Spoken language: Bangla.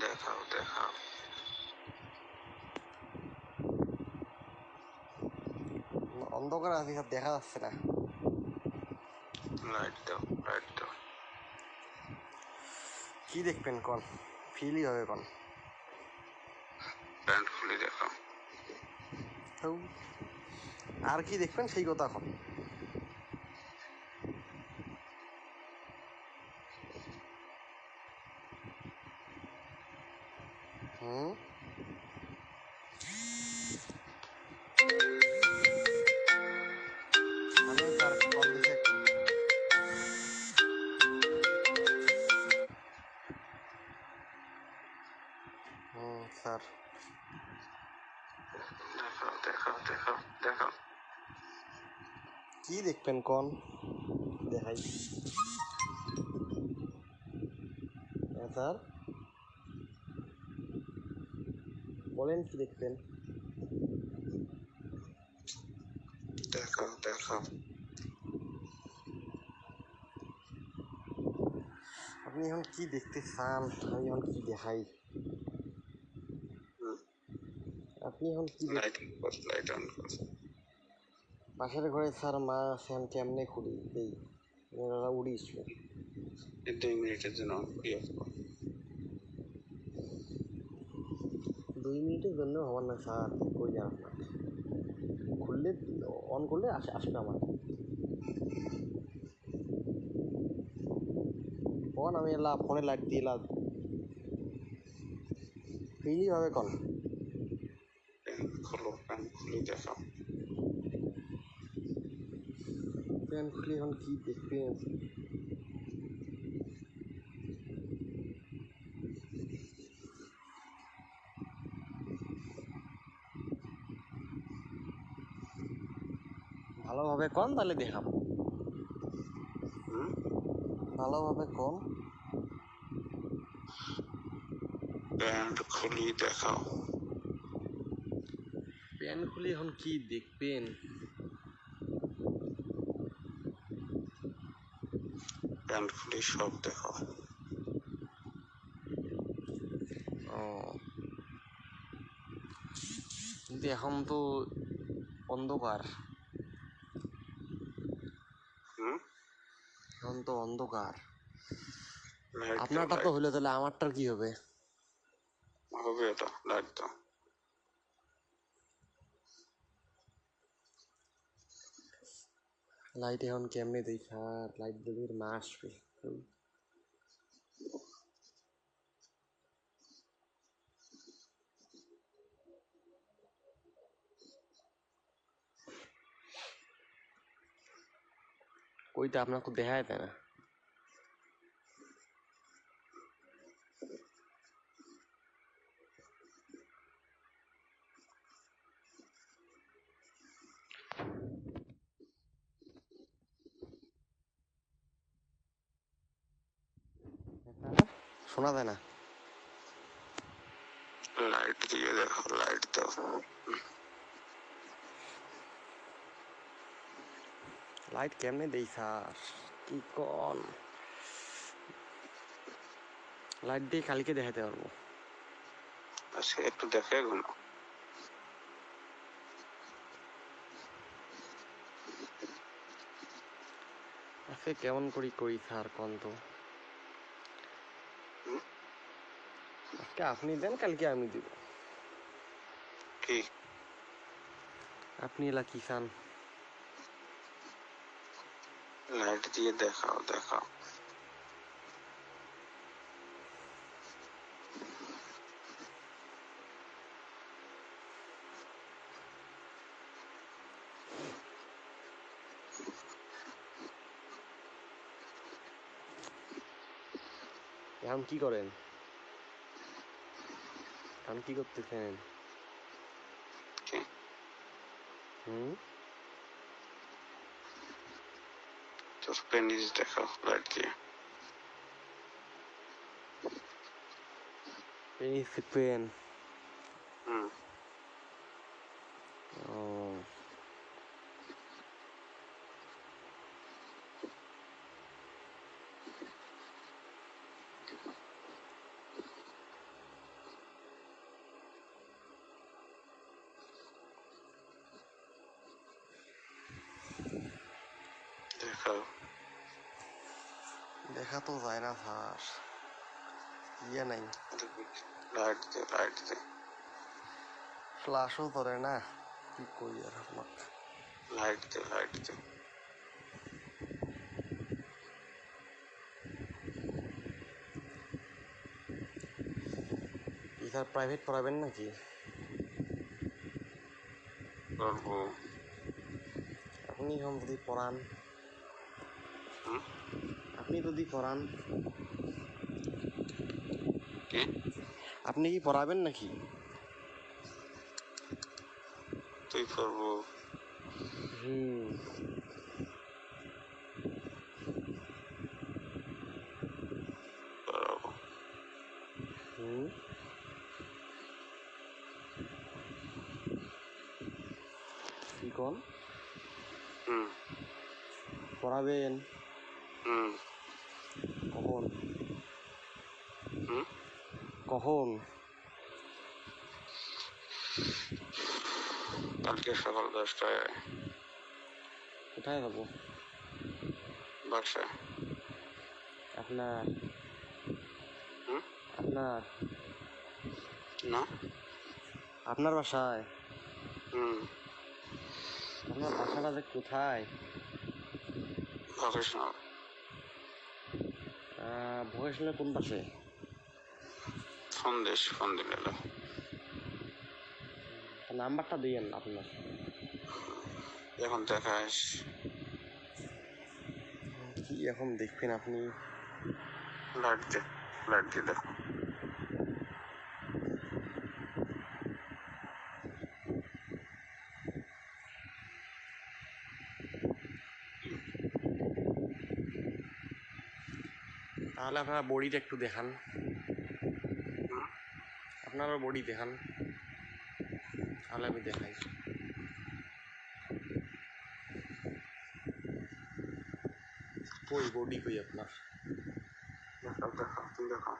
দেখাও দেখাও। অন্ধকার আছে সব দেখা যাচ্ছে না। লাইট দাও লাইট দাও। কি দেখবেন কোন? ফিলই হবে কোন? প্যান্ট খুলে দেখাও। আর কি দেখবেন? সেই কথা এখন। হুম স্যার। দেখাও দেখাও দেখাও দেখাও। কি দেখবেন কোন? দেখাই। স্যার? বলেন কি দেখবেন? দেখাও দেখাও। আপনি এখন কি দেখতে চান? আমি এখন কি দেখাই। আপনি এখন কি পাশের ঘরে স্যার মা আছেন কেমনে খুলি? এই ওরা এই দুই মিনিটের জন্য অন করি অফ কর দুই মিনিটের জন্য হবার না স্যার কই যান আপনার খুললে অন করলে আসে আসবে আমার। কন আমি এলা ফোনে লাইট দিয়ে এলা। ফ্রিলি হবে কন প্যান্ট খোলো প্যান্ট খুলে দেখাও প্যান খুলে এখন কি দেখবেন ভালোভাবে কম তাহলে হুম? ভালোভাবে কম প্যান্ট খুলি দেখাও। প্যান খুলি এখন কি দেখবেন? প্যান্ট খুলি সব দেখাও। ও। কিন্তু এখন তো অন্ধকার হুম এখন তো অন্ধকার আপনারটা তো হলে তাহলে আমারটার কি হবে? হবে এটা লাইট তো। লাইট এখন কেমনে দেখা? লাইট দিলে মা আসবে। ওইটা আপনাকে দেখা যায় না। শোনা যায় না? লাইট দিয়ে দেখাও লাইট দাও। লাইট কেমনে দেই স্যার? কি কন? লাইট দিয়ে কালকে দেখাতে পারব। আচ্ছা একটু দেখে ঘুমো আজকে কেমন করি করি স্যার কন তো? আজকে আপনি দেন কালকে আমি দিব। কি? আপনি এলা কি চান? লাইট দিয়ে দেখাও দেখাও। এখন কি করেন? এখন কি করতেছেন? হুম? তোর পেনিস দেখাও লাইট দিয়ে পেনিস পেন হুম ও দেখা তো যায় না স্যার ইয়ে নাই লাইট দে লাইট দে ফ্লাশও ধরে না কি করি আর আপনার লাইট দে লাইট দে স্যার প্রাইভেট পড়াবেন নাকি আপনি এখন যদি পড়ান? আপনি যদি পড়ান। কি? আপনি কি পড়াবেন নাকি? তুই করব হুম। কি কোন? হুম। পড়াবেন। কখন? হুম? কখন? কালকে সকাল দশটায়। কোথায় যাব? বাসায়। আপনার? আপনার? না। আপনার বাসায়? হুম। আপনার বাসাটা যে কোথায়? ভকেশনাল ভোকেশনের কোন পাশে? সন্দেশ ফোন দিলে নাম্বারটা দিয়েন আপনার। এখন দেখাস কি এখন দেখবেন আপনি? লাইট দে লাইট দিয়ে দেখো। তাহলে আপনারা বডিটা একটু দেখান? আপনারা বডি দেখান। তাহলে আমি দেখাই। কই বডি কই আপনার? দেখাও দেখাও তুমি দেখাও।